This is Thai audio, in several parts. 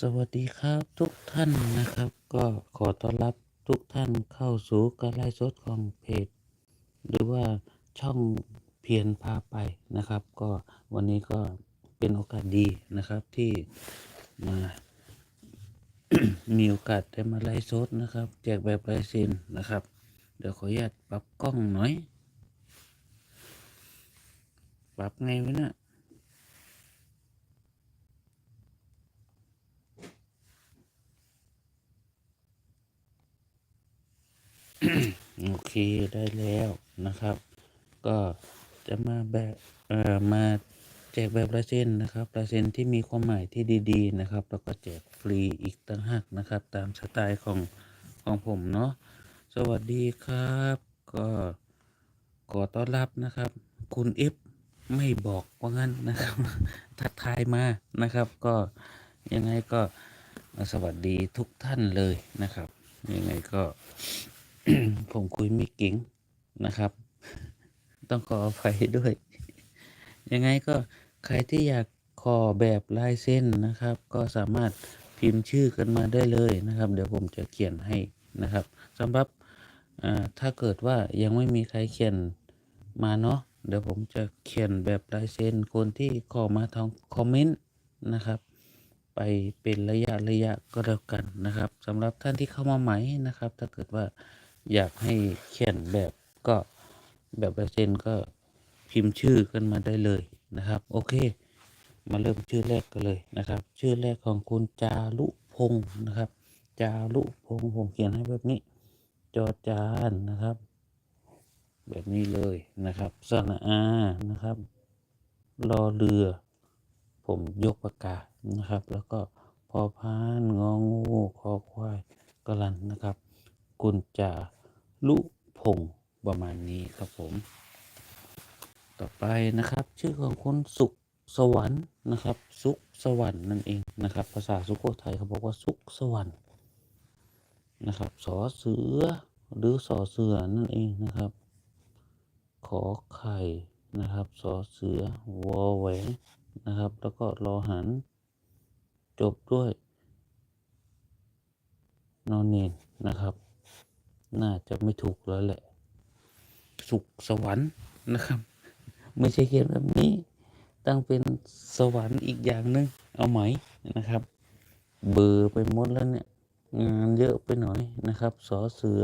สวัสดีครับทุกท่านนะครับ ก็ขอต้อนรับทุกท่านเข้าสู่การไลฟ์สดของเพจ หรือว่าช่องเพียรพาไปนะครับ ก็วันนี้ก็เป็นโอกาสดีนะครับที่มามีโอกาสได้มาไลฟ์สดนะครับ แจกแบบลายเซ็นนะครับ เดี๋ยวขออนุญาตปรับกล้องหน่อย ปรับไงวะเนี่ย โอเคได้แล้วนะครับ ก็จะมาแบบเอ่อมาแจกแบบลายเซ็นนะครับลายเซ็นที่มีความหมายที่ดีๆนะครับ แล้วก็แจกฟรีอีกต่างหากนะครับ ตามสไตล์ของของผมเนาะสวัสดีครับ ก็ขอต้อนรับนะครับ คุณเอฟไม่บอกว่างั้นนะครับ ทักทายมานะครับ ก็ยังไงก็สวัสดีทุกท่านเลยนะครับ ยังไงก็ ผมคุยไม่เก่งนะครับ ต้องขออภัยด้วย ยังไงก็ใครที่อยากขอแบบลายเส้นนะครับ ก็สามารถพิมพ์ชื่อกันมาได้เลยนะครับ เดี๋ยวผมจะเขียนให้นะครับสำหรับถ้าเกิดว่ายังไม่มีใครเขียนมาเนาะเดี๋ยวผมจะเขียนแบบลายเส้นคนที่ขอมาทางคอมเมนต์นะครับ ไปเป็นระยะระยะก็แล้วกันนะครับสำหรับท่านที่เข้ามาใหม่นะครับ ถ้าเกิดว่า อยากให้เขียนแบบก็แบบลายเซ็นก็พิมพ์ชื่อกันมาได้เลยนะครับ โอเค มาเริ่มชื่อแรกกันเลยนะครับ ชื่อแรกของคุณจารุพงศ์นะครับ จารุพงศ์ผมเขียนให้แบบนี้ จอจานนะครับ แบบนี้เลยนะครับสระอานะครับรอเรือ ผมยกปากกานะครับ แล้วก็พอพานงองูคอควายกลันนะครับ กุญจา ลุพงประมาณนี้ครับผม ต่อไปนะครับ ชื่อของคุณสุขสวรรค์นะครับ สุขสวรรค์นั่นเองนะครับ ภาษาสุโขทัยเขาบอกว่าสุขสวรรค์นะครับสอเสือหรือสอเสือนั่นเองนะครับ ขอไข่นะครับสอเสือวอแหวนนะครับ แล้วก็รอหัน จบด้วย นอนเนนนะครับ น่าจะไม่ถูกแล้วแหละ สุขสวรรค์นะครับ ไม่ใช่เขียนแบบนี้ ตั้งเป็นสวรรค์อีกอย่างหนึง เอาไหมนะครับ เบอร์ไปหมดแล้วเนี่ยงานเยอะไปหน่อยนะครับ สอเสือ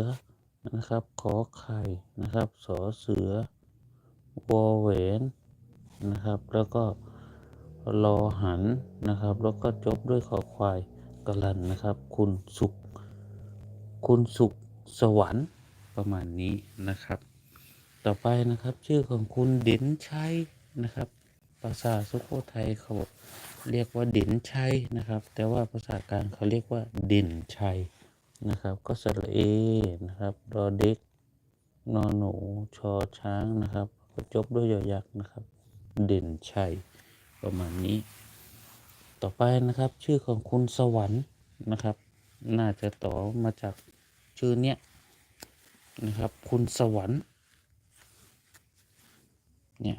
นะครับ ขอไข่นะครับ สอเสือวอแหวนนะครับ แล้วก็รอหันนะครับ แล้วก็จบด้วยขอควายกลันนะครับ คุณสุข คุณสุข สวรรค์ประมาณนี้นะครับ ต่อไปนะครับชื่อของคุณเด่นชัยนะครับ ภาษาสุโขทัยเขาเรียกว่าเด่นชัยนะครับ แต่ว่าภาษากลางเขาเรียกว่าเด่นชัยนะครับ ก็สระเอนะครับรอเด็กนอนหนูชอช้างนะครับ ก็จบด้วยยอยักษ์นะครับ เด่นชัยประมาณนี้ ต่อไปนะครับชื่อของคุณสวรรค์นะครับ น่าจะต่อมาจาก ชื่อเนี้ยนะครับ คุณสวรรค์ เนี่ย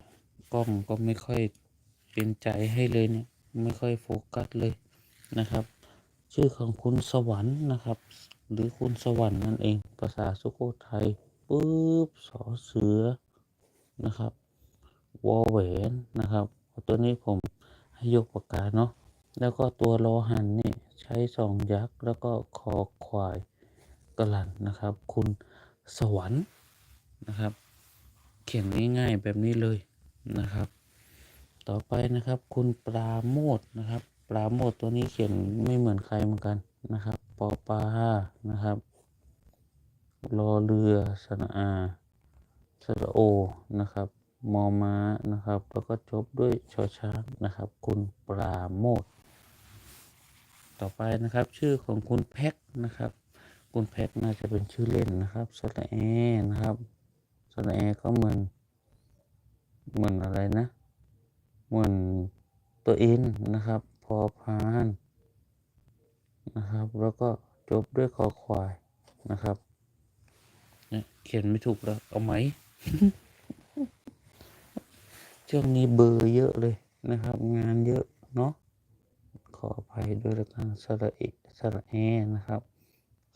กล้องก็ไม่ค่อยเป็นใจให้เลยเนี่ยไม่ค่อยโฟกัสเลยนะครับ ชื่อของคุณสวรรค์นะครับ หรือคุณสวรรค์นั่นเอง ภาษาสุโขทัยปุ๊บสอเสือนะครับวอแหวนนะครับ ตัวนี้ผมให้ยกปากกาเนาะแล้วก็ตัวรอหันนี่ใช้สองยักษ์แล้วก็คอควาย กลันนะครับ คุณสวรรค์นะครับ เขียนง่ายๆแบบนี้เลยนะครับ ต่อไปนะครับ คุณปราโมทนะครับ ปราโมทตัวนี้เขียนไม่เหมือนใครเหมือนกันนะครับปอปลานะครับรอเรือสระอาสระโอนะครับมอม้านะครับ แล้วก็จบด้วยชอช้างนะครับ คุณปราโมทต่อไปนะครับ ชื่อของคุณแพ็กนะครับ คุณแพ็กน่าจะเป็นชื่อเล่นนะครับสระแอนะครับสระแอก็เหมือนเหมือนอะไรนะ เหมือนตัวอ็นนะครับ พอพานนะครับ แล้วก็จบด้วยคอควายนะครับเนี่ยเขียนไม่ถูกแล้ว เอาไหมช่วงนี้เบอร์เยอะเลยนะครับ งานเยอะเนาะขออภัยด้วยละกันสระเอสระแอนะครับ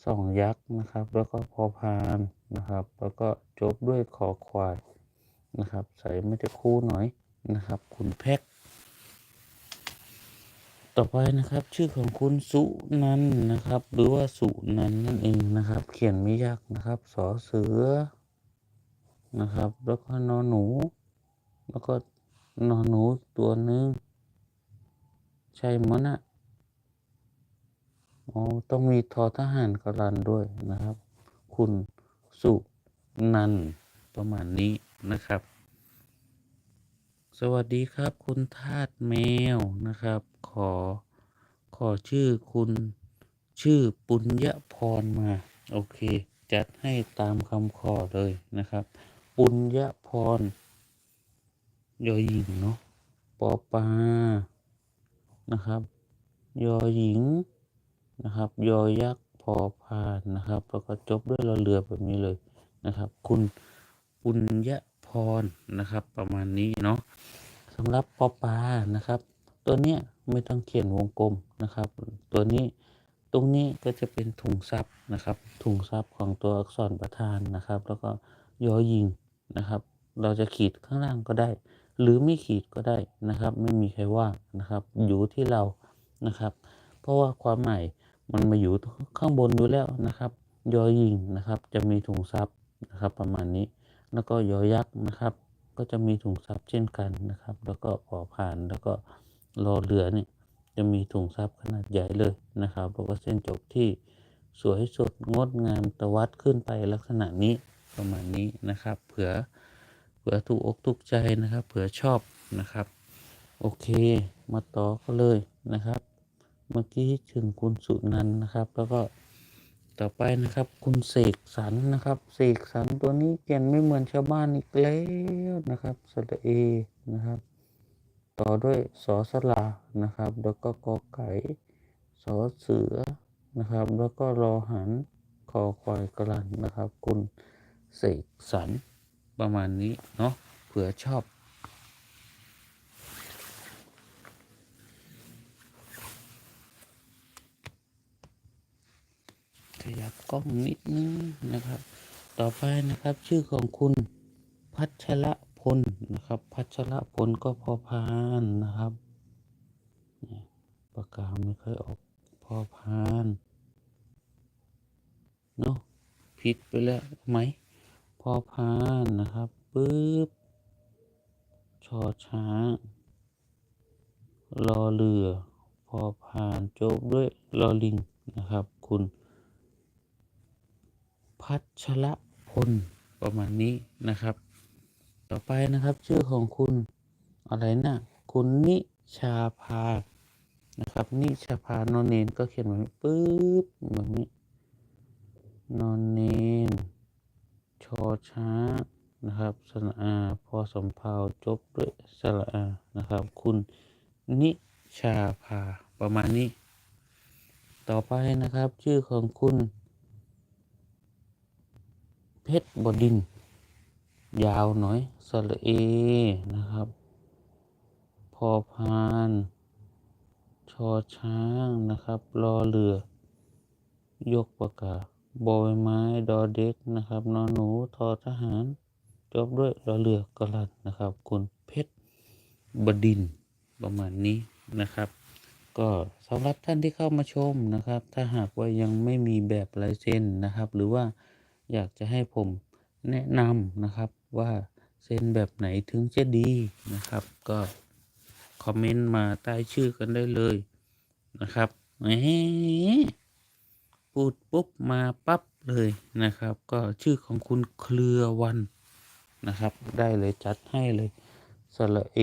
สองยักษ์นะครับ แล้วก็พอพานนะครับ แล้วก็จบด้วยขอควายนะครับ ใส่ไม่ได้คู่หน่อยนะครับ คุณแพ็กต่อไปนะครับ ชื่อของคุณสุนันนะครับ หรือว่าสุนันนั่นเองนะครับ เขียนไม่ยากนะครับสอเสือนะครับ แล้วก็นอหนู แล้วก็นอหนูตัวหนึ่งใช่มั้ยนะ อ๋อต้องมีทอทหารกรันด้วยนะครับ คุณสุนันท์ประมาณนี้นะครับ สวัสดีครับ คุณทาสแมวนะครับ ขอขอชื่อคุณชื่อปุญญพรมา โอเค จัดให้ตามคำขอเลยนะครับ ปุญญพรยอหญิงเนาะปอปานะครับ ยอหญิง นะครับ ยอยักษ์พอพานนะครับ แล้วก็จบด้วยรอเรือแบบนี้เลยนะครับ คุณปุญญพรนะครับ ประมาณนี้เนาะสำหรับปอปานะครับ ตัวเนี้ยไม่ต้องเขียนวงกลมนะครับ ตัวนี้ตรงนี้ก็จะเป็นถุงซับนะครับ ถุงซับของตัวอักษรประธานนะครับ แล้วก็ยอยิงนะครับ เราจะขีดข้างล่างก็ได้ หรือไม่ขีดก็ได้นะครับ ไม่มีใครว่านะครับ อยู่ที่เรานะครับ เพราะว่าความหมาย มันมาอยู่ข้างบนอยู่แล้วนะครับ ยอยิงนะครับ จะมีถุงซับนะครับ ประมาณนี้ แล้วก็ยอยักษ์นะครับ ก็จะมีถุงซับเช่นกันนะครับ แล้วก็พอผ่านแล้วก็รอเรือเนี่ยจะมีถุงซับขนาดใหญ่เลยนะครับแล้วก็เส้นจบที่สวยสดงดงามตะวัดขึ้นไปลักษณะนี้ประมาณนี้นะครับเผื่อเผื่อถูกอกถูกใจนะครับเผื่อชอบนะครับ โอเค มาต่อก็เลยนะครับ เมื่อกี้ถึงคุณสุนันนะครับ แล้วก็ต่อไปนะครับ คุณเสกสรรนะครับเสกสรรตัวนี้เปลี่ยนไม่เหมือนชาวบ้านอีกแล้วนะครับสระเอนะครับ ต่อด้วยสอสลานะครับ แล้วก็กอไก่สอเสือนะครับ แล้วก็รอหันคอควายกลันนะครับ คุณเสกสรรประมาณนี้เนาะเผื่อชอบ ขยับกล้องนิดนึงนะครับ ต่อไปนะครับชื่อของคุณพัชระพลนะครับ พัชระพลก็พอพานนะครับปากกาศไม่เคยออกพอพานเนาะผิดไปแล้วไหมพอพานนะครับปึ๊บชอช้างรอเรือ พอพานจบด้วยรอลิงนะครับ คุณ พัชรพลประมาณนี้นะครับ ต่อไปนะครับชื่อของคุณอะไรนะคุณนิชาภานะครับนิชาภานอนเนนก็เขียนแบบนี้ปึ๊บแบบนี้นอนเนนชอช้านะครับสระอาพอสมภาวจบด้วยสระอานะครับ คุณนิชาภาประมาณนี้ ต่อไปนะครับชื่อของคุณ เพชรบดิน ยาวหน่อยสระเอนะครับ พอพาน ชอช้างนะครับรอเรือ ยกประกาศบอยไม้ดอเด็กนะครับนอนหนูทอทหาร จบด้วยรอเรือกลันนะครับ คุณเพชรบดินประมาณนี้นะครับ ก็สำหรับท่านที่เข้ามาชมนะครับ ถ้าหากว่ายังไม่มีแบบลายเซ็นนะครับ หรือว่า อยากจะให้ผมแนะนำนะครับว่าเซ็นแบบไหนถึงจะดีนะครับ ก็คอมเมนต์มาใต้ชื่อกันได้เลยนะครับแหมพูดปุ๊บมาปั๊บเลยนะครับ ก็ชื่อของคุณเครือวันนะครับ ได้เลยจัดให้เลยสระเอ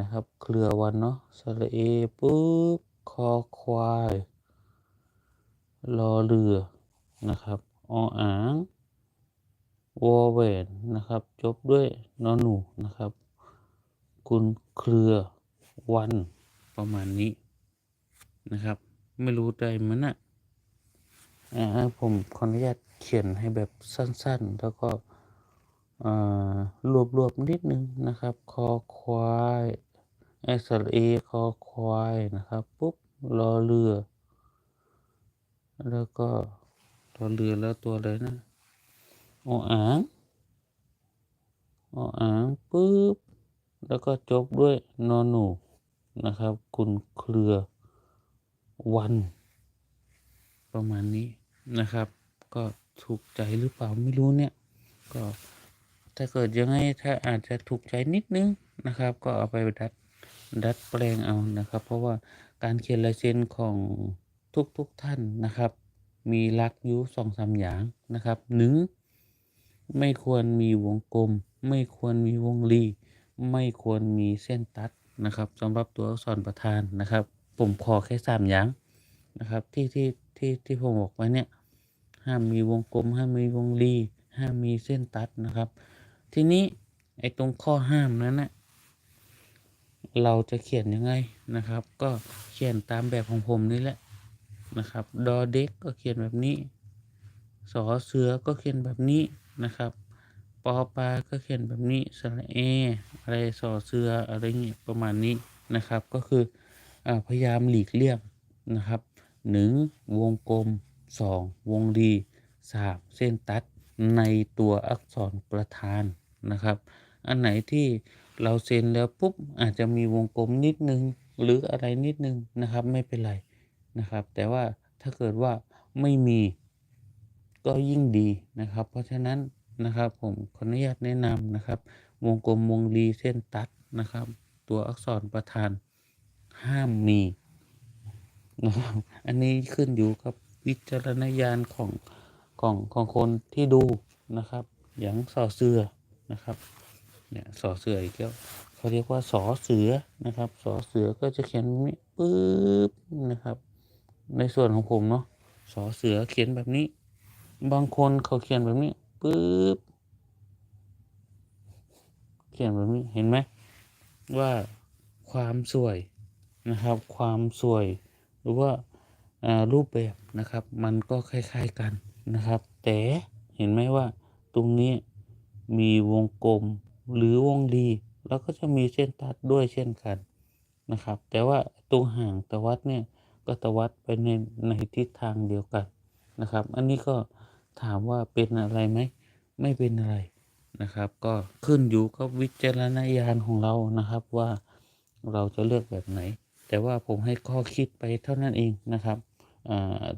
นะครับ เครือวันเนาะสระเอปุ๊บคอควายรอเรือนะครับออ่าง วอแวนนะครับ จบด้วยนอหนูนะครับ คุณเครือวันประมาณนี้นะครับ ไม่รู้ได้มันนะอ่าผมขออนุญาตเขียนให้แบบสั้นๆ แล้วก็อ่ารวบๆนิดนึงนะครับ คอควายไอสเอคอควายนะครับ ปุ๊บรอเรือ แล้วก็รอเรือแล้วตัวอะไรนะ ออ่างออ่างปุ๊บ แล้วก็จบด้วยนอนหนูนะครับ คุณเครือวัน ประมาณนี้นะครับ ก็ถูกใจหรือเปล่าไม่รู้เนี่ย ก็ถ้าเกิดยังไงถ้าอาจจะถูกใจนิดนึงนะครับ ก็เอาไปดัดดัดแปลงเอานะครับ เพราะว่าการเขียนลายเซ็นของทุกทุกๆท่านนะครับ มีลักยูสองสามอย่างนะครับหนึ่ง ไม่ควรมีวงกลม ไม่ควรมีวงรี ไม่ควรมีเส้นตัดนะครับสำหรับตัวอักษรประธานนะครับ ผมขอแค่สามอย่างนะครับ ที่ที่ที่ที่ผมบอกไว้เนี่ยห้ามมีวงกลมห้ามมีวงรีห้ามมีเส้นตัดนะครับ ทีนี้ไอ้ตรงข้อห้ามนั้นนะเราจะเขียนยังไงนะครับ ก็เขียนตามแบบของผมนี่แหละนะครับ ดอเด็กก็เขียนแบบนี้ สอเสือก็เขียนแบบนี้ นะครับ ปอปลาก็เขียนแบบนี้สระเอ อะไรสอเสืออะไรเงี้ยประมาณนี้นะครับ ก็คืออพยายามหลีกเลี่ยงนะครับหนึ่งวงกลมสองวงรีสามเส้นตัดในตัวอักษรประธานนะครับ อันไหนที่เราเซ็นแล้วปุ๊บอาจจะมีวงกลมนิดนึงหรืออะไรนิดนึงนะครับไม่เป็นไรนะครับ แต่ว่าถ้าเกิดว่าไม่มี ก็ยิ่งดีนะครับ เพราะฉะนั้นนะครับผมขออนุญาตแนะนำนะครับ วงกลมวงรีเส้นตัดนะครับ ตัวอักษรประธานห้ามมีนะครับอันนี้ขึ้นอยู่กับวิจารณญาณของของของคนที่ดูนะครับ อย่างสอเสือนะครับเนี่ยสอเสืออีกแล้วเขาเรียกว่าสอเสือนะครับสอเสือก็จะเขียนแบบนี้ปึ๊บนะครับ ในส่วนของผมเนาะสอเสือเขียนแบบนี้ บางคนเขาเขียนแบบนี้ปึ๊บเขียนแบบนี้เห็นไหมว่าความสวยนะครับ ความสวย หรือว่าารูปแบบนะครับ มันก็คล้าย ๆกันนะครับ แต่เห็นไหมว่าตรงนี้มีวงกลมหรือวงรีแล้วก็จะมีเส้นตัดด้วยเช่นกันนะครับ แต่ว่าตรงห่างตวัดเนี่ยก็ตวัดไปในในทิศทางเดียวกันนะครับ อันนี้ก็ ถามว่าเป็นอะไรไหมไม่เป็นอะไรนะครับ ก็ขึ้นอยู่กับวิจารณญาณของเรานะครับว่าเราจะเลือกแบบไหน แต่ว่าผมให้ข้อคิดไปเท่านั้นเองนะครับ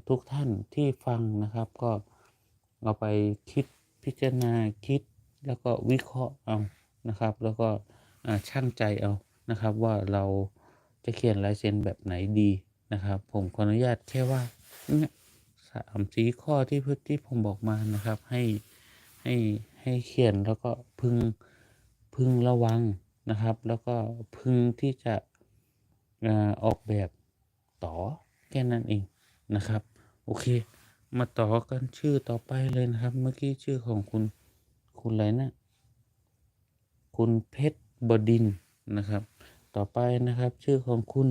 ทุกท่านที่ฟังนะครับก็เอาไปคิดพิจารณาคิดแล้วก็วิเคราะห์เอานะครับ แล้วก็ช่างใจเอานะครับว่าเราจะเขียนลายเซ็นแบบไหนดีนะครับ ผมขออนุญาตแค่ว่าเนี่ย สามสีข้อที่พที่ผมบอกมานะครับ ให้ให้ให้เขียนแล้วก็พึงพึงระวังนะครับ แล้วก็พึงที่จะออกแบบต่อแค่นั้นเองนะครับ โอเค มาต่อกันชื่อต่อไปเลยนะครับ เมื่อกี้ชื่อของคุณคุณอะไรนะ คุณเพชรบดินนะครับ ต่อไปนะครับ ชื่อของคุณ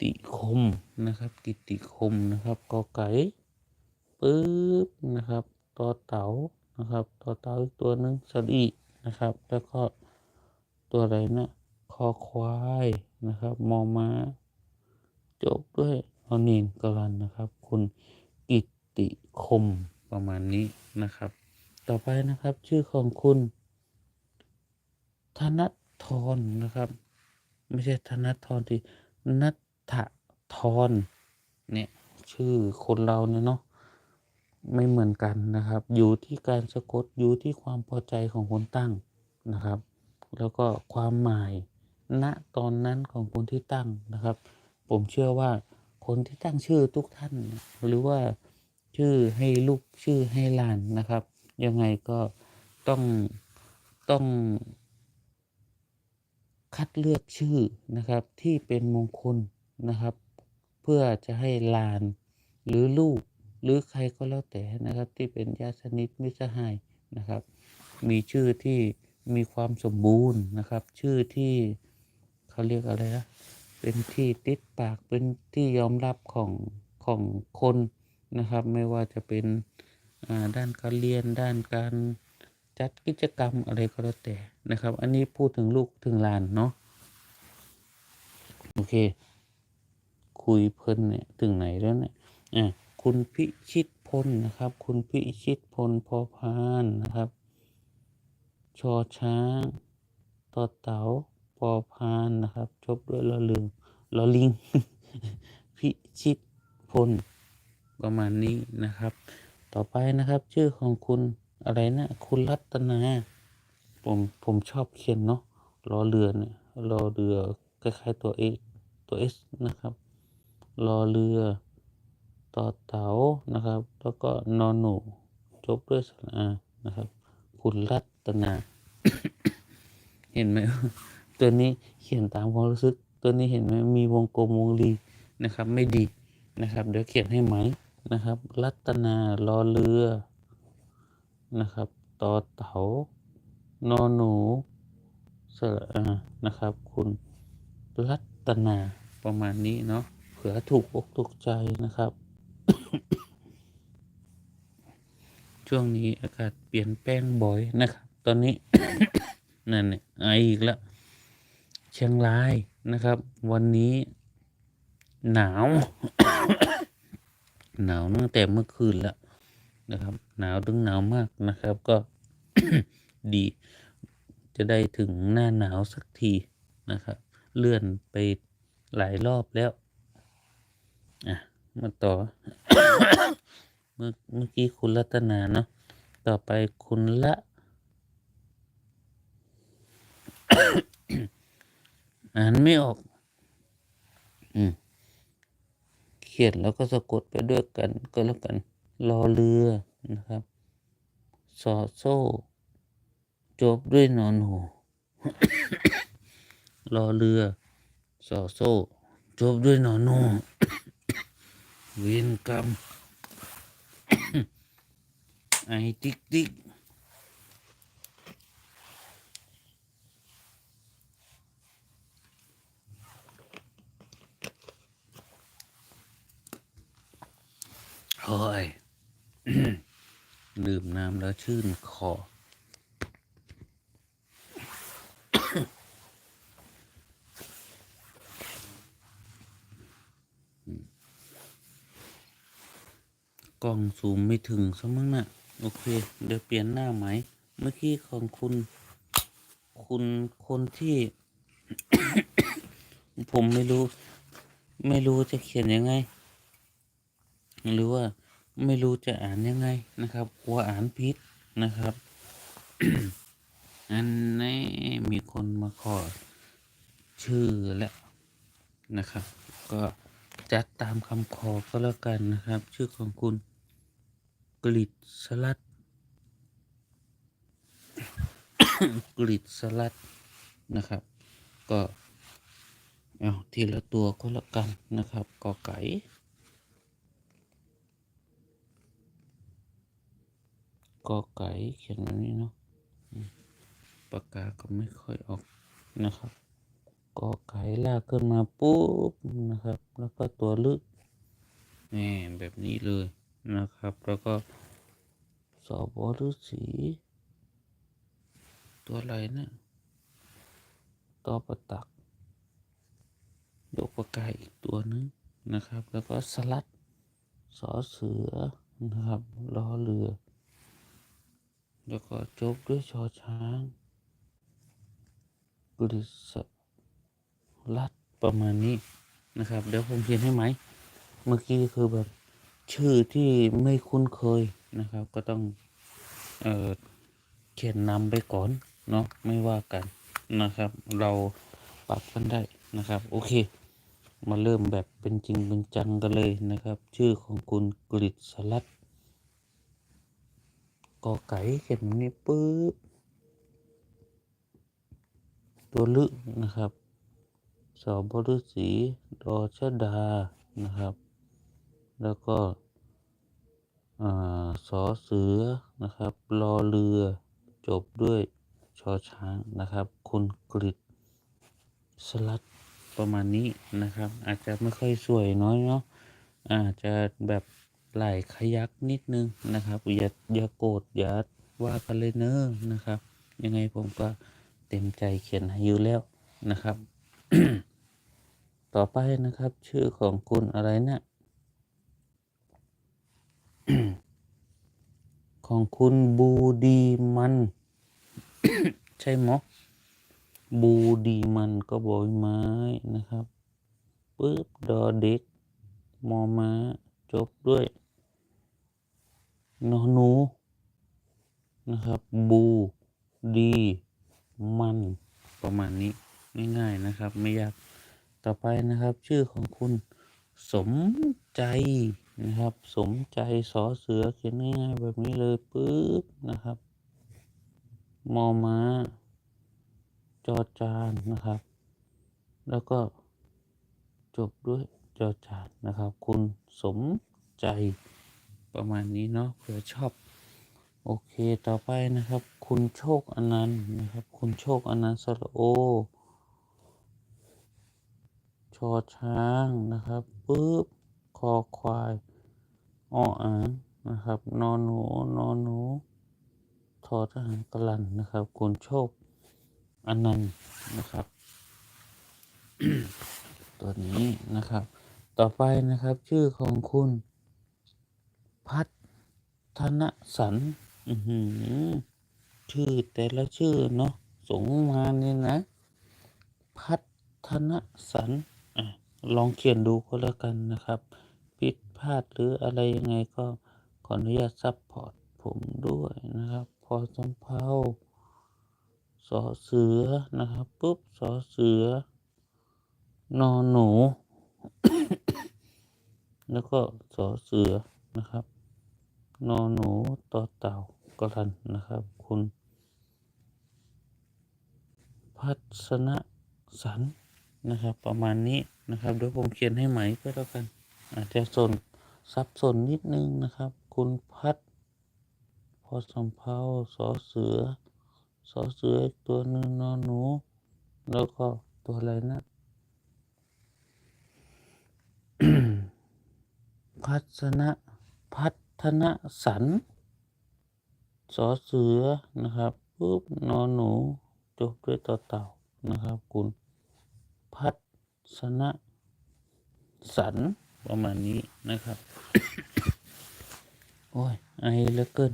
ตติคมนะครับ กิติคมนะครับกอไก่ปึ๊บนะครับต่อเต๋านะครับต่อเต๋าอีกตัวหนึ่งสลีนะครับ แล้วก็ตัวอะไรนะคอควายนะครับมอม้าจบด้วยอนินกรันนะครับ คุณกิตติคมประมาณนี้นะครับ ต่อไปนะครับชื่อของคุณธนัททรนะครับ ไม่ใช่ธนัททรที่นัท ทรเนี่ยชื่อคนเราเนี่ยเนาะไม่เหมือนกันนะครับ อยู่ที่การสะกดอยู่ที่ความพอใจของคนตั้งนะครับ แล้วก็ความหมายณตอนนั้นของคนที่ตั้งนะครับ ผมเชื่อว่าคนที่ตั้งชื่อทุกท่าน หรือว่าชื่อให้ลูกชื่อให้หลานนะครับ ยังไงก็ต้องต้องคัดเลือกชื่อนะครับที่เป็นมงคล นะครับ เพื่อจะให้ลานหรือลูกหรือใครก็แล้วแต่นะครับ ที่เป็นญาติสนิทมิตรสหายนะครับ มีชื่อที่มีความสมบูรณ์นะครับ ชื่อที่เขาเรียกอะไรนะเป็นที่ติดปากเป็นที่ยอมรับของของคนนะครับ ไม่ว่าจะเป็นด้านการเรียนด้านการจัดกิจกรรมอะไรก็แล้วแต่นะครับ อันนี้พูดถึงลูกถึงหลานเนาะโอเค คุยเพลินเนี่ยถึงไหนแล้วเนี่ยอะคุณพิชิตพลนะครับ คุณพิชิตพลพอพานนะครับ ชอช้างต่อเต๋าปอพานนะครับ จบด้วยลอลึงลอลิง พิชิตพลประมาณนี้นะครับ ต่อไปนะครับ ชื่อของคุณอะไรนะคุณรัตนา ผมผมชอบเขียนเนาะรอเรือเนี่ยรอเรือคล้ายๆตัวเอตัวเอสนะครับ รอเรือต่อเต๋านะครับ แล้วก็นอนหนูจบด้วยสระอานะครับ คุณรัตนา เห็นไหมตัวนี้เขียนตามความรู้สึก ตัวนี้เห็นไหมมีวงกลมวงรีนะครับ ไม่ดีนะครับ เดี๋ยวเขียนให้ไหมนะครับ รัตนารอเรือนะครับต่อเต๋านอนหนูสระอานะครับ คุณรัตนาประมาณนี้เนาะ ผื่อถูกอกถูกใจนะครับ ช่วงนี้อากาศเปลี่ยนแปลงบ่อยนะครับ ตอนนี้ นั่นเนี่ยไออีกแล้วเชียงรายนะครับ วันนี้หนาว หนาวตั้งแต่เมื่อคืนแล้วนะครับ หนาวถึงหนาวมากนะครับ ก็ดี จะได้ถึงหน้าหนาวสักทีนะครับ เลื่อนไปหลายรอบแล้ว อะมาต่อ เมื่อเมื่อกี้คุณรัตนาเนาะต่อไปคุณละอ่านไม่ออก อืมเขียนแล้วก็สะกดไปด้วยกัน ก็แล้วกันรอเรือนะครับ สอโซ่ จบด้วยนอนหูรอเรือ สอโซ่ จบด้วยนอนหนู เวียนกรรมไอ้ติ๊กติ๊กโอ้ยดื่มน้ำแล้วชื่นคอ กล้องซูมไม่ถึงซะมั้งน่ะ โอเค เดี๋ยวเปลี่ยนหน้าไหม เมื่อกี้ของคุณ คุณคนที่ ผมไม่รู้ ไม่รู้จะเขียนยังไง หรือว่าไม่รู้จะอ่านยังไงนะครับกลัวอ่านผิดนะครับ อันนี้มีคนมาขอชื่อแล้วนะครับ ก็จัดตามคำขอก็แล้วกันนะครับ ชื่อของคุณ กฤษสลัดกฤษสลัดนะครับ ก็เอาทีละตัวก็แล้วกันนะครับกอไก่กอไก่เขียนแบบนี้เนาะปากกาก็ไม่ค่อยออกนะครับกอไก่ลากขึ้นมาปุ๊บนะครับ แล้วก็ตัวลึกนี่แบบนี้เลย นะครับ แล้วก็สอบอฤาษีตัวอะไรนะต่อประตัก ยกปากกาอีกตัวหนึงนะครับ แล้วก็สลัดสอเสือนะครับล้อเรือ แล้วก็จบด้วยชอช้างกฤษลัดประมาณนี้นะครับ เดี๋ยวผมเขียนให้ไหม เมื่อกี้คือแบบ ชื่อที่ไม่คุ้นเคยนะครับ ก็ต้องเออเขียนนำไปก่อนเนาะไม่ว่ากันนะครับ เราปรับกันได้นะครับ โอเค มาเริ่มแบบเป็นจริงเป็นจังกันเลยนะครับ ชื่อของคุณกฤษลัดกอไก่เขียนนี้ปุ๊บตัวลึกนะครับสอบบฤษีดอชดานะครับ แล้วก็อ่าสอเสือนะครับรอเรือจบด้วยชอช้างนะครับ คุณกริดสลัดประมาณนี้นะครับ อาจจะไม่ค่อยสวยน้อยเนาะอาจจะแบบไหลขยักนิดนึงนะครับ อย่าอย่าโกรธอย่าว่ากันเลยเนอะนะครับ ยังไงผมก็เต็มใจเขียนให้อยู่แล้วนะครับ ต่อไปนะครับ ชื่อของคุณอะไรเนะ ของคุณบูดีมัน ใช่ไหมบูดีมันก็บอยไม้นะครับปึ๊บดอเด็ก มอม้าจบด้วยนอหนูนะครับ บูดีมันประมาณนี้ง่าย ๆนะครับ ไม่ยากต่อไปนะครับ ชื่อของคุณสมใจ นะครับ สมใจสอเสือเขียนง่ายๆแบบนี้เลยปึ๊บนะครับ มอม้า จอจานนะครับ แล้วก็จบด้วยจอจานนะครับ คุณสมใจประมาณนี้เนาะเผื่อชอบ โอเคต่อไปนะครับ คุณโชคอนันต์นะครับ คุณโชคอนันต์สระโอชอช้างนะครับปึ๊บ อควายออ่างนะครับ นอนหนู นอนหนู ทอทหารกลันนะครับ คุณโชคอนันต์นะครับ ตัวนี้นะครับ ต่อไปนะครับ ชื่อของคุณ พัฒนสันอือหือชื่อแต่ละชื่อเนาะส่งมาเนี่ยนะ พัฒนสันอลองเขียนดูก็แล้วกันนะครับาดหรืออะไรยังไงก็ขออนุญาตซับพอร์ตผมด้วยนะครับ พอสำเพาสอเสือนะครับปุ๊บสอเสือนอนหนู แล้วก็สอเสือนะครับนอนหนูต่อเต่ากรันนะครับ คุณ พัฒนสันนะครับ ประมาณนี้นะครับเดี๋ยวผมเขียนให้ใหม่ก็แล้วกัน อาจจะสน ซับสนนิดนึงนะครับ คุณพัดพอสำเพาสอเสือสอเสือตัวหนึ่งนอนหนู แล้วก็ตัวอะไรนะพัฒนะพัฒนะสันสอเสือนะครับปุ๊บนอนหนูจบด้วยต่อเต่านะครับ คุณพัฒนะสัน ประมาณนี้นะครับ โอ้ยไอเหลือเกิน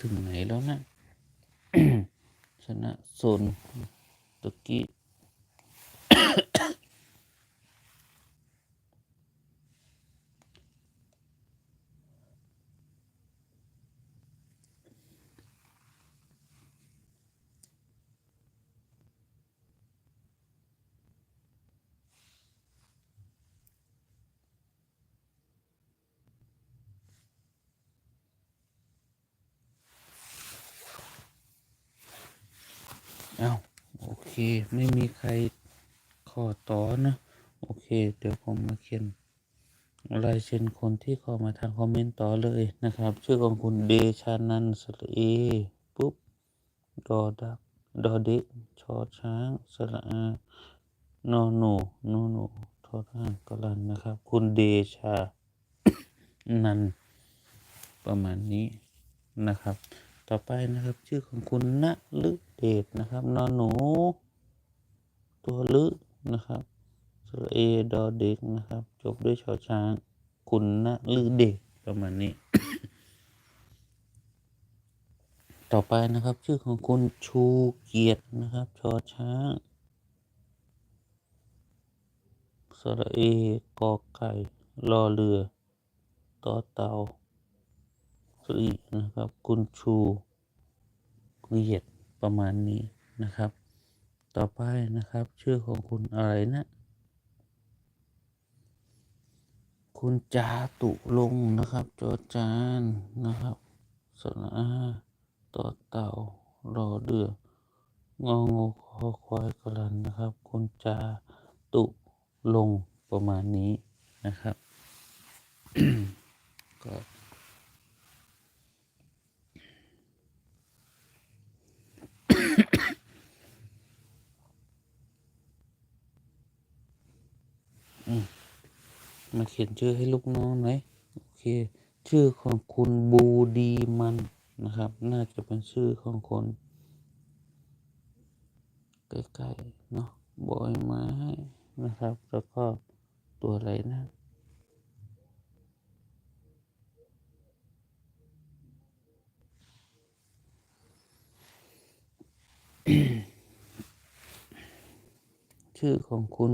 ถึงไหนแล้วนะ ชนะโซนตะกี้ เอาโอเค ไม่มีใครขอต่อนะ โอเค เดี๋ยวผมมาเขียนลายเซ็นคนที่เข้ามาทางคอมเมนต์ต่อเลยนะครับ ชื่อของคุณเดชานันสระเอปุ๊บดอดักดอด็กชอช้างสระอานอหนูนอหนูทอทหารกลันนะครับ คุณเดชานันประมาณนี้นะครับ ต่อไปนะครับ ชื่อของคุณณฤเดชนะครับ นอนหนู ตัวลึนะครับสระเอดอเด็กนะครับ จบด้วยชอช้าง คุณณฤเดชประมาณนี้ ต่อไปนะครับ ชื่อของคุณชูเกียรตินะครับชอช้างสระเอกอไก่รอเรือต่อเตาสรีนะครับ คุณชูเกียรติประมาณนี้นะครับ ต่อไปนะครับ ชื่อของคุณอะไรนะ คุณจาตุลงนะครับ จอจานนะครับสระอาต่อเต่ารอเรือ งองูคอควายกลันนะครับ คุณจาตุลงประมาณนี้นะครับ ก็ มาเขียนชื่อให้ลูกน้องหน่อยโอเค ชื่อของคุณบูดีมันนะครับ น่าจะเป็นชื่อของคน ใกล้ๆเนาะบอยไม้นะครับ แล้วก็ตัวอะไรนะชื่อของคุณ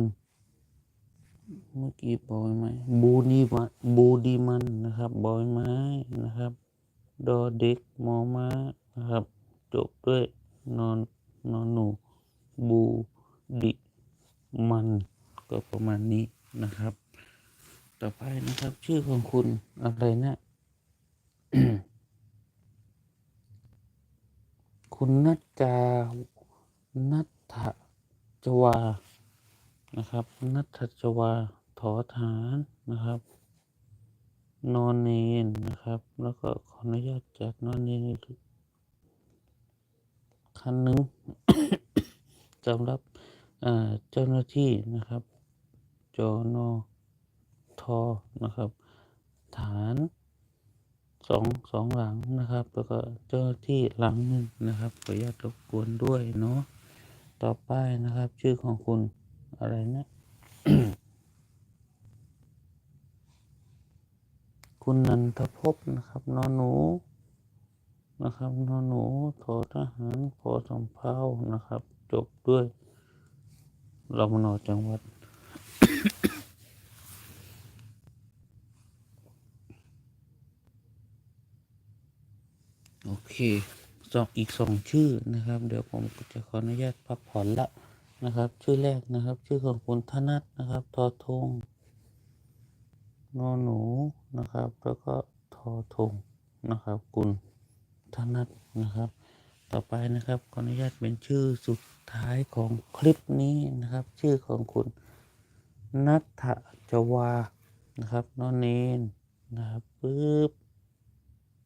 เมื่อกี้บอยไม้บูดีมาบูดีมันนะครับบอยไม้นะครับดอเด็กมอม้านะครับ จบด้วยนอนนอนหนูบูดิมันก็ประมาณนี้นะครับ ต่อไปนะครับ ชื่อของคุณอะไรนะคุณนัจจานัทจวานะครับนัทจวา ถอฐานนะครับ นอนเนนนะครับ แล้วก็ขออนุญาตจากนอนเนนอีกคันหนึ่งสำหรับเจ้าหน้าที่นะครับจอนอทอนะครับ ฐานสองสองหลังนะครับ แล้วก็เจ้าหน้าที่หลังหนึ่งนะครับขออนุญาตรบกวนด้วยเนาะต่อไปนะครับ ชื่อของคุณอะไรนะ คุณนันทภพนะครับนอนหนู นะครับนอนหนูทอทหารพอสำเภานะครับ จบด้วยรมนจังหวัดโอเคสองอีกสองชื่อนะครับ เดี๋ยวผมจะขออนุญาตพักผ่อนละนะครับ ชื่อแรกนะครับ ชื่อของคุณธนัทนะครับ ทอทงนอหนู นะครับ แล้วก็ทอทงนะครับ คุณธนัทนะครับ ต่อไปนะครับขออนุญาตเป็นชื่อสุดท้ายของคลิปนี้นะครับ ชื่อของคุณนัทธจวานะครับนอนเนนนะครับปึ๊บ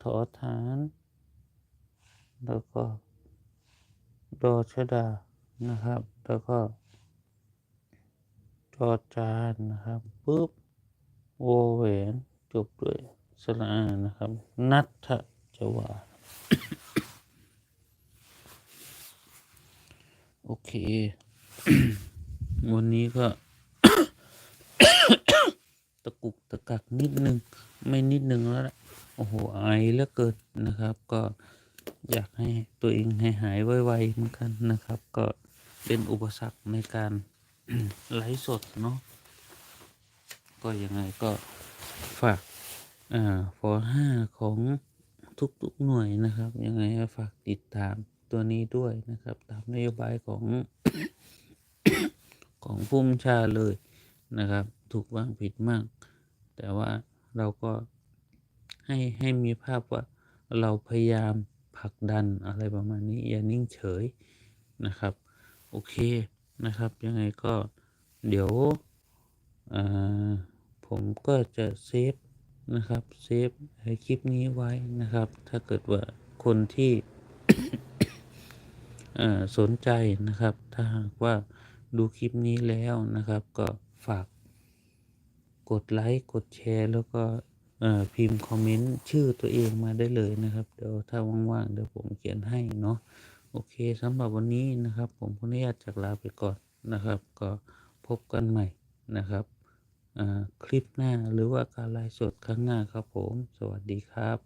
ถอฐาน แล้วก็ดอชดานะครับ แล้วก็จอจานนะครับปึ๊บโอแหวน จบด้วยสระอานะครับ นัทธจวาโอเค วันนี้ก็ ตะกุกตะกักนิดนึง ไม่นิดนึงแล้วละโอ้โหไอแล้วเกิดนะครับ ก็อยากให้ตัวเองให้หายไวๆเหมือนกันนะครับ ก็เป็นอุปสรรคในการไลฟ์สดเนาะก็ยังไงก็ ฝากอ่าฟอห้าของทุกๆหน่วยนะครับ ยังไงฝากติดตามตัวนี้ด้วยนะครับ ตามนโยบายของของผู้บัญชาเลยนะครับ ถูกบ้างผิดบ้างแต่ว่าเราก็ให้ให้มีภาพว่าเราพยายามผลักดันอะไรประมาณนี้ อย่านิ่งเฉยนะครับ โอเคนะครับ ยังไงก็เดี๋ยวอ่า ผมก็จะเซฟนะครับเซฟให้คลิปนี้ไว้นะครับ ถ้าเกิดว่าคนที่สนใจนะครับ ถ้าหากว่าดูคลิปนี้แล้วนะครับ ก็ฝากกดไลค์กดแชร์ แล้วก็พิมพ์คอมเมนต์ชื่อตัวเองมาได้เลยนะครับ เดี๋ยวถ้าว่างๆเดี๋ยวผมเขียนให้เนาะโอเคสำหรับวันนี้นะครับ ผมขออนุญาตจากลาไปก่อนนะครับ ก็พบกันใหม่นะครับ คลิปหน้าหรือว่าการไลฟ์สดครั้งหน้าครับผม สวัสดีครับ